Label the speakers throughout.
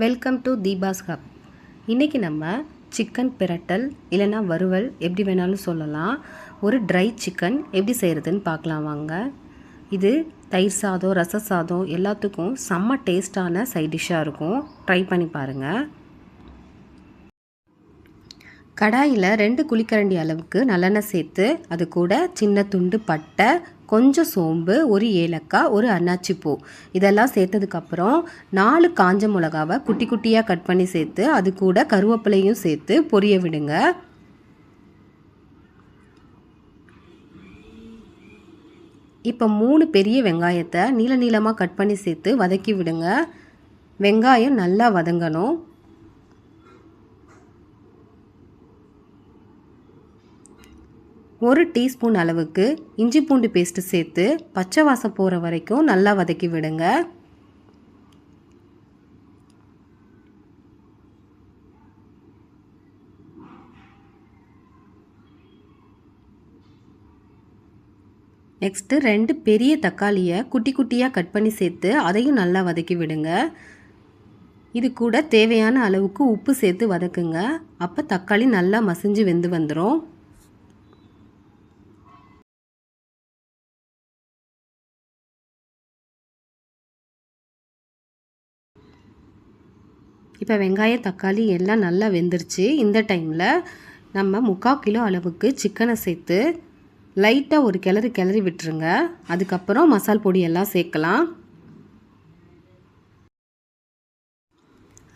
Speaker 1: Welcome to Deepa's hub இன்றைக்கி நம்ம chicken பிரட்டல் இல்லைன்னா வறுவல் எப்படி வேணாலும் சொல்லலாம். ஒரு ட்ரை சிக்கன் எப்படி செய்கிறதுன்னு பார்க்கலாம் வாங்க. இது தயிர் சாதம் ரச சாதம் எல்லாத்துக்கும் செம்ம டேஸ்ட்டான சைட் டிஷ்ஷாக இருக்கும். ட்ரை பண்ணி பாருங்கள் கடாயில் ரெண்டு குழிக்கரண்டி அளவுக்கு நல்லெண்ணெய் சேர்த்து அது கூட சின்ன துண்டு பட்டை கொஞ்சம் சோம்பு ஒரு ஏலக்காய் ஒரு அன்னாச்சி பூ. இதெல்லாம் சேர்த்ததுக்கப்புறம் நாலு காஞ்ச மிளகாவை குட்டி குட்டியாக கட் பண்ணி சேர்த்து அது கூட கருவேப்பிலையும் சேர்த்து பொரிய விடுங்க. இப்போ மூணு பெரிய வெங்காயத்தை நீள நீளமாக கட் பண்ணி சேர்த்து வதக்கி விடுங்க. வெங்காயம் நல்லா வதங்கணும். ஒரு டீஸ்பூன் அளவுக்கு இஞ்சி பூண்டு பேஸ்ட்டு சேர்த்து பச்சை வாசம் போகிற வரைக்கும் நல்லா வதக்கி விடுங்க. நெக்ஸ்ட்டு ரெண்டு பெரிய தக்காளியை குட்டி குட்டியாக கட் பண்ணி சேர்த்து அதையும் நல்லா வதக்கி விடுங்க. இது கூட தேவையான அளவுக்கு உப்பு சேர்த்து வதக்குங்க. அப்போ தக்காளி நல்லா மசிஞ்சு வெந்து வந்துடும் இப்போ வெங்காயம் தக்காளி எல்லாம் நல்லா வெந்துருச்சு. இந்த டைமில் நம்ம முக்கால் கிலோ அளவுக்கு சிக்கனை சேர்த்து லைட்டாக ஒரு கிளறி கிளறி விட்டுருங்க. அதுக்கப்புறம் மசால் பொடி எல்லாம் சேர்க்கலாம்.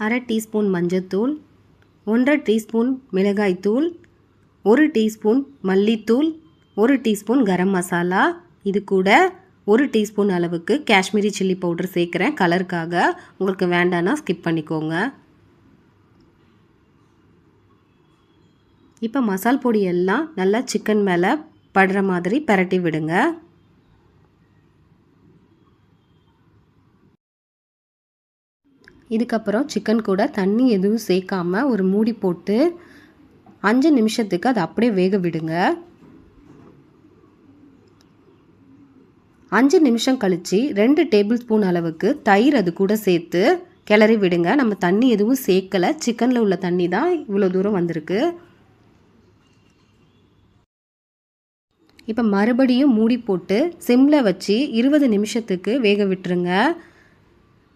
Speaker 1: அரை டீஸ்பூன் மஞ்சத்தூள் ஒன்றரை டீஸ்பூன் மிளகாய்த்தூள் ஒரு டீஸ்பூன் மல்லித்தூள் ஒரு டீஸ்பூன் கரம் மசாலா. இது கூட ஒரு டீஸ்பூன் அளவுக்கு காஷ்மீரி சில்லி பவுடர் சேர்க்குறேன். கலருக்காக உங்களுக்கு வேண்டான்னா ஸ்கிப் பண்ணிக்கோங்க. இப்போ மசால் பொடி எல்லாம் நல்லா சிக்கன் மேலே படுற மாதிரி பரட்டி விடுங்க. இதுக்கப்புறம் சிக்கன் கூட தண்ணி எதுவும் சேர்க்காமல் ஒரு மூடி போட்டு அஞ்சு நிமிஷத்துக்கு அதை அப்படியே வேக விடுங்க. அஞ்சு நிமிஷம் கழித்து ரெண்டு டேபிள் ஸ்பூன் அளவுக்கு தயிர் அது கூட சேர்த்து கிளறி விடுங்க. நம்ம தண்ணி எதுவும் சேர்க்கலை. சிக்கனில் உள்ள தண்ணி தான் இவ்வளோ தூரம் வந்திருக்கு. இப்போ மறுபடியும் மூடி போட்டு சிம்மில் வச்சு இருபது நிமிஷத்துக்கு வேக விட்டுருங்க.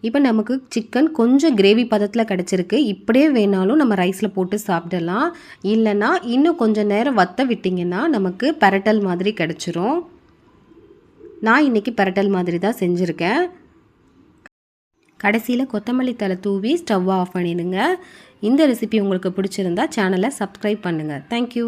Speaker 1: இப்போ நமக்கு சிக்கன் கொஞ்சம் கிரேவி பதத்தில் கிடச்சிருக்கு. இப்படியே வேணாலும் நம்ம ரைஸில் போட்டு சாப்பிடலாம். இல்லைன்னா இன்னும் கொஞ்சம் நேரம் வத்த விட்டிங்கன்னா நமக்கு பரட்டல் மாதிரி கிடச்சிரும். நான் இன்றைக்கி பரட்டல் மாதிரி தான் செஞ்சுருக்கேன். கடைசியில் கொத்தமல்லி தலை தூவி ஸ்டவ்வாக ஆஃப் பண்ணிடுங்க. இந்த ரெசிபி உங்களுக்கு பிடிச்சிருந்தா சேனலை சப்ஸ்கிரைப் பண்ணுங்கள் தேங்க்யூ